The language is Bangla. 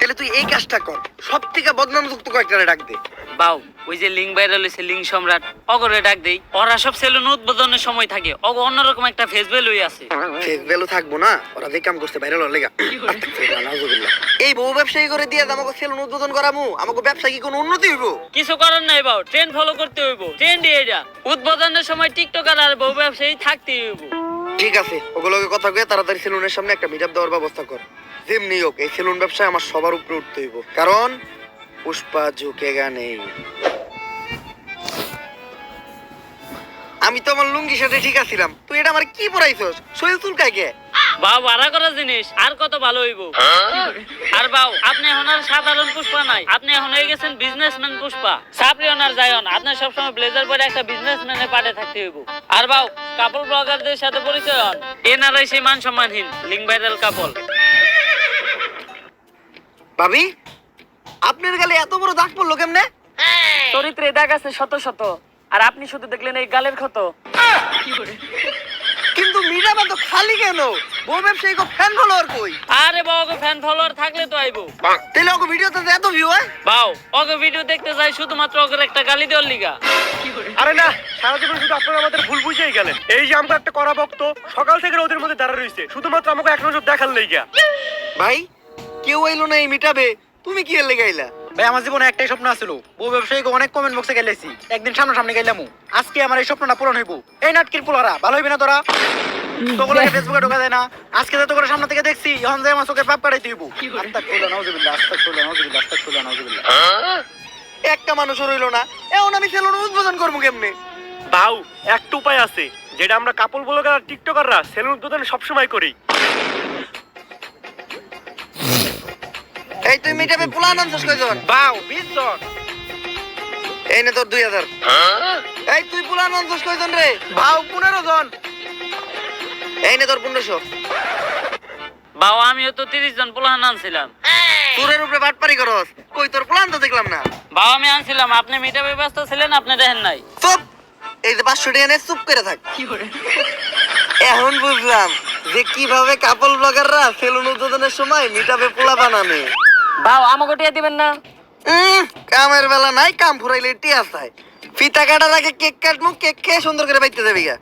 তাহলে তুই এই কাজটা কর। সব থেকে বদনামযুক্ত কয়েকটা ডাক দে। বাউ ওই যে লিঙ্ক ভাইরাল হয়েছে লিঙ্ক সম্রাট অগরে ডাক দেই। ওরা সব সেলুন উদ্বোধনের সময় থাকে। অগ অন্যরকম একটা ফেস ভ্যালুই আছে। ফেক ভ্যালু থাকব না ওরা যে কাম করতে ভাইরাল হলে এই বউ ব্যবসায়ী করে দিয়ে আমাকে সেলুন উদ্বোধন করামু আমাকে ব্যবসা কি কোনো উন্নতি হইব? কিছু করার নাই বাউ ট্রেন্ড ফলো করতে হইব। ট্রেন্ড এটা উদ্বোধনের সময় টিকটকার আর বউ ব্যবসায়ী থাকতে হইব। ঠিক আছে, ওগুলোকে কথা কয়ে তাড়াতাড়ি সেলুনের সামনে একটা মিট দেওয়ার ব্যবস্থা কর। যেমনি হোক, এই সেলুন ব্যবসায় আমার সবার উপরে উঠতে হইব। কারণ, পুষ্পা ঝুঁকেগা নেই আমি তো আমার লুঙ্গি সাথে ঠিক আছিলাম। তুই এটা আমার কি পড়াইছস শরীর চুলকায় কে? বাউ ভাড়া করা জিনিস আর কত ভালো হইব? আর বাউ আপনি এখন আর সাধারণ পুষ্পা নাই। আপনি এখন হয়ে গেছেন বিজনেসম্যান পুষ্পা। সাপ্রিয়ন আর যায়ন আপনি সবসময় ব্লেজার পরে একটা বিজনেসম্যানের পাটে থাকতে হইব। আর বাউ কাপল ব্লগারদের সাথে পরিচয় হন। এনারাই সেই মান সম্মানহীন লিঙ্ক ভাইরাল কাপল ভাবি আপনার গালে এত বড় দাগ পড়ল কেমনে? চরিত্রে দাগ আছে শত শত আর আপনি শুধু দেখলেন এই গালের ক্ষত। কিন্তু মিরাবা তো খালি কেন? বউ ব্যবসায়ী কো ফ্যান ফলোয়ার কই? আরে বাউ ফ্যান ফলোয়ার থাকলে তো আইবো। তাহলে ওকে ভিডিওতে তো এত ভিউ হয়? বাউ ওকে ভিডিও দেখতে যাই শুধুমাত্র ওকে একটা গালি দেওয়ার লিগা। আরে না সারা জীবন শুধু আপনারা আমাদের ভুল বুঝেই গেলেন। এই যে আমরা একটা করা ভক্ত সকাল থেকে ওদের মধ্যে দাঁড়া রয়েছে শুধুমাত্র আমাকে এক নজর দেখার লেগা ভাই কেউ আইলো না এই মিটাবে তুমি কি এর লেগে আইলা? ভাই আমার জীবনে একটাই স্বপ্ন আছিল। বউ ব্যবসায়ীকে অনেক কমেন্ট বক্সে গেলেছি। একদিন সামনে সামনে গেলাম আজকে আমার এই স্বপ্নটা পূরণ হইব। এই নাটকির পোলারা ভালো হইবে না তোরা? তোগুলোকে ফেসবুকে ঢোকা যায় না। আজকে তো তোকে সামনে থেকে দেখছি এখন যে আমার চোখের পাপ কাটাই দিব আস্তাক খুলে নাউজুবিল্লাহ আস্তাক খুলে নাউজুবিল্লাহ আস্তাক খুলে নাউজুবিল্লাহ একটা মানুষ রইল না। এখন আমি সেলুন উদ্বোধন করব কেমনে? বাউ একটা উপায় আছে। যেটা আমরা কাপল ব্লগার আর টিকটকাররা সেলুন উদ্বোধন সবসময় করি। এই তুই মিটাবে প্লান আনছিস কয়জন? বাউ বিশ জন। এই নে তোর দুই হাজার। এই তুই প্লান আনছিস কয়জন রে? বাউ পনেরো জন। এই নে তোর পনেরোশো। বাউ আমিও তো তিরিশ জন পোলাহান আনছিলাম। তোরের উপরে বাটপারি করস। কই তোর প্লান তো দেখলাম না? বাউ আমি আনছিলাম। আপনি মিটাবে ব্যস্ত ছিলেন আপনি দেখেন নাই। চুপ! এই যে পাঁচশো টাকা নিয়ে চুপ করে থাক। কি করে? এখন বুঝলাম যে কীভাবে কাপল ব্লগাররা সেলুন উদ্বোধনের সময় মিটাবে পোলা বানানে। বাও আমাকে টিয়া দিবেন না। উম, কামের বেলা নাই কাম ফুরাইলে টিয়া চাই। ফিতা কাটার আগে কেক কাটমু কেক খেয়ে সুন্দর করে বাইতে যাবি গা।